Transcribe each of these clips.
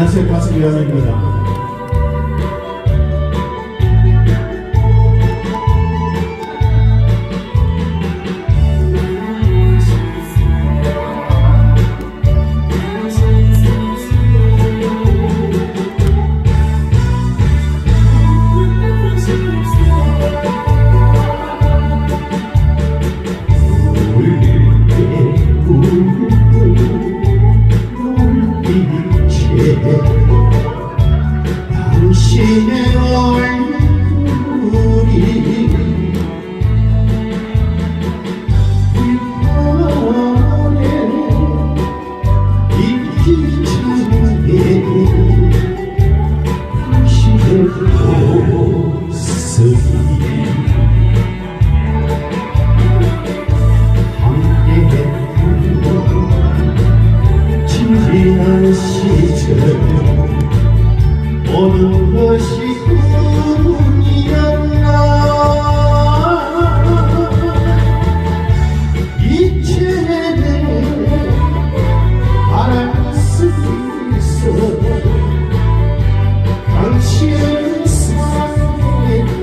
na sequência de 당신의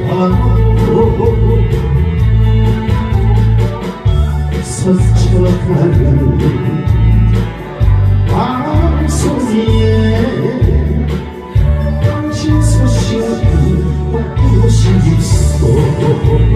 사랑했다고 스쳐가는 방송에 당신 소식이 무엇이 있어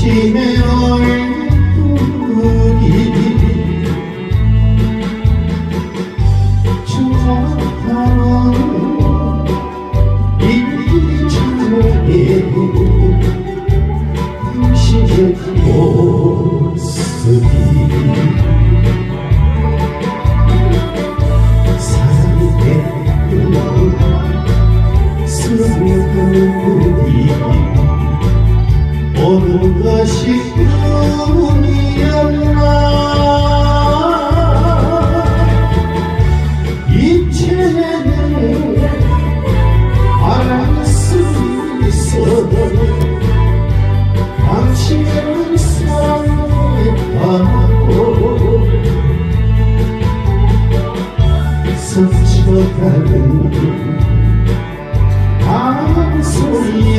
당신의 얼굴이 모든 것이 꿈이었나? 이제는 알아 수 있어 당신을 사랑했다고 스쳐가는 방소리에